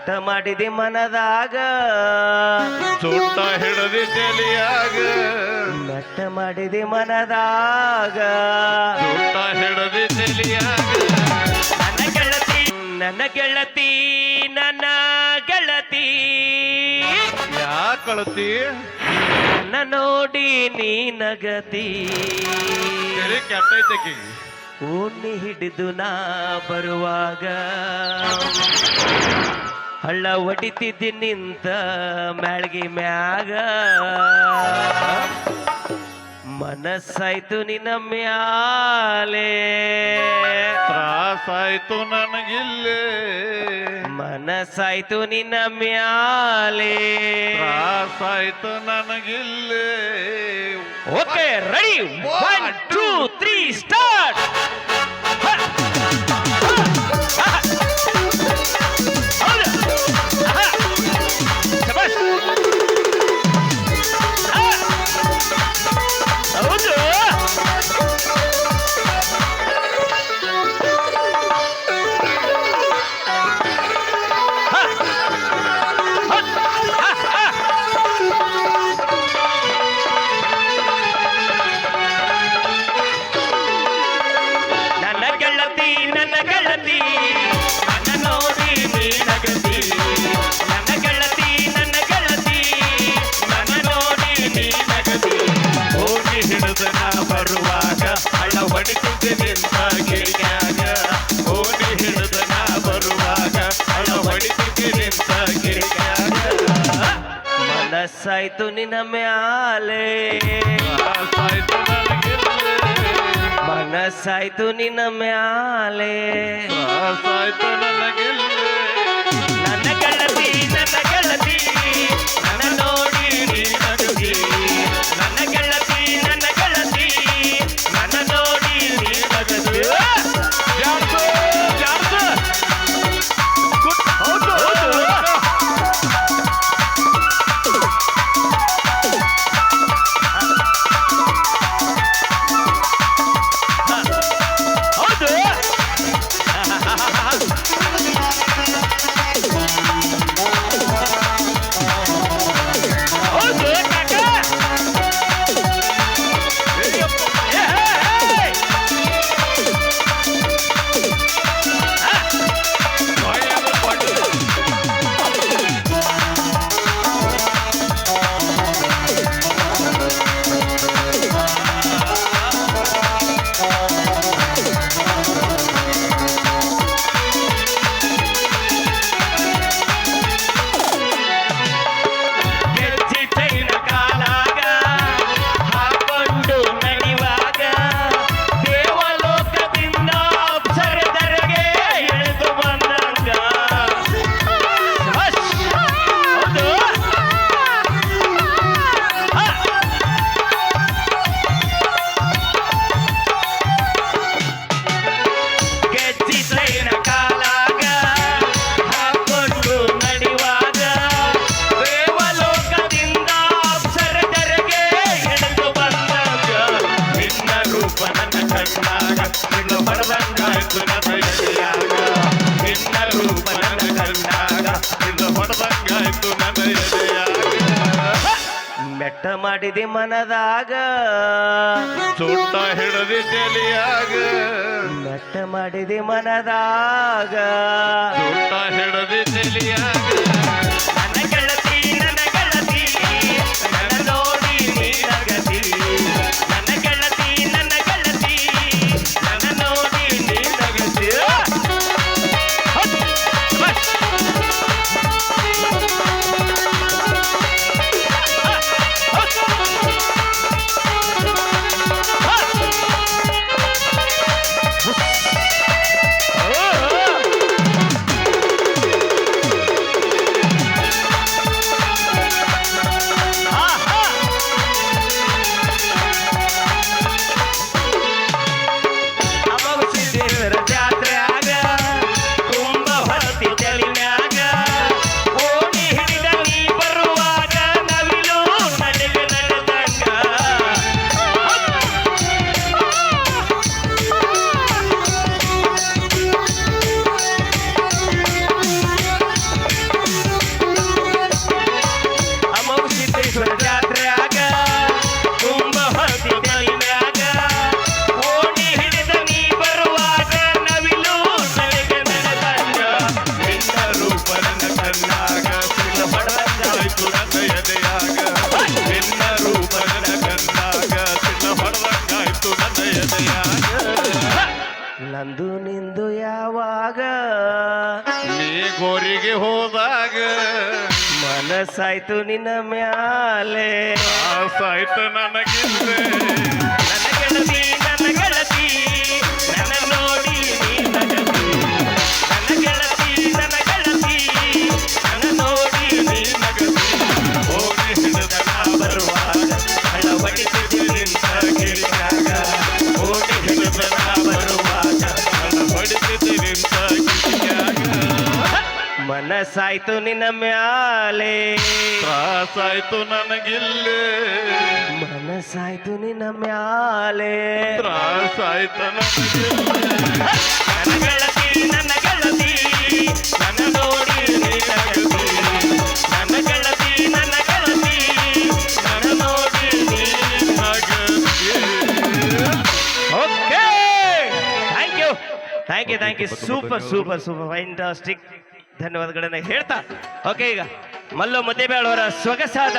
ಮೆಟ್ಟ ಮಾಡಿದೆ ಮನದಾಗ. ಸುಟ್ಟ ಹಿಡದಿ ತಲಿಯಾಗ. ನಟ್ಟ ಮಾಡಿದೆ ಮನದಾಗ. ಸುಟ್ಟ ಹಿಡದಿ ತಲಿಯಾಗ. ನನ್ನ ಗೆಳತಿ ನನ್ನ ಗೆಳತಿ ನನ್ನ ಗೆಳತಿ. ಯಾ ಕಳತಿ? ನನ್ನ ನೋಡಿ ನೀ ನಗತಿ. ಕೆಟ್ಟೈತೆ ಓಣಿ ಹಿಡಿದು ನಾ ಬರುವಾಗ. ಹಳ್ಳ ಹೊಡಿತಿದ್ದಿ ನಿಂತ ಮ್ಯಾಳ್ಗಿ ಮ್ಯಾಗ. ಮನಸ್ಸಾಯ್ತು ನಿನ್ನ ಮ್ಯಾಲೆ. ತ್ರಾಸಾಯ್ತು ನನಗಿಲ್ಲೇ. ಮನಸ್ಸಾಯ್ತು ನಿನ್ನ ಮ್ಯಾಲೆ. ತ್ರಾಸಾಯ್ತು ನನಗಿಲ್ಲೇ. Okay ready? One two three start ಮನಸ್ಸಾಯ್ತು ನಿನ್ನ ಮ್ಯಾಲೆ. ಮನಸ್ಸಾಯ್ತು ನಿನ್ನ ಮ್ಯಾಲೆ. ತ್ರಾಸಾಯ್ತು ಮೆಟ್ಟ ಮಾಡಿದಿ ಮನದಾಗ. ಸುತ್ತ ಹಿಡದಿ ತಲಿಯಾಗ. ನಟ್ಟ ಮಾಡಿದಿ ಮನದಾಗ. ಸುತ್ತ ಹಿಡದಿ ತಲಿಯಾಗ. ನಂದು ನಿಂದು ಯಾವಾಗ? ನೀ ಗೋರಿಗೆ ಹೋದಾಗ ಮನಸ್ಸಾಯ್ತು ನಿನ್ನ ಮ್ಯಾಲೆ. ಸಾಯ್ತು ನನಗಿಂದ. ಮನಸ್ಸಾಯ್ತು ನಿನ್ನ ಮ್ಯಾಲೆ. ತ್ರಾಸಾಯ್ತು ನನಗಿಲ್ಲೇ. ಮನಸ್ಸಾಯ್ತು ನಿನ್ನ ಮ್ಯಾಲೆ. ತ್ರಾಸಾಯ್ತು ನನಗಿಲ್ಲೇ. ನನ್ನ ಗೆಳತಿ ನನ್ನ ನೋಡಿ ನನ್ನ ಗೆಳತಿ ನನ್ನ ಗೆಳತಿ ನನ್ನ ನೋಡಿ okay thank you thank you thank you super super super fantastic ಧನ್ಯವಾದಗಳನ್ನ ಹೇಳ್ತಾ. ಓಕೆ ಈಗ ಮಲ್ಲು ಮುದ್ದೇಬೇಳವರ ಸೊಗಸಾದ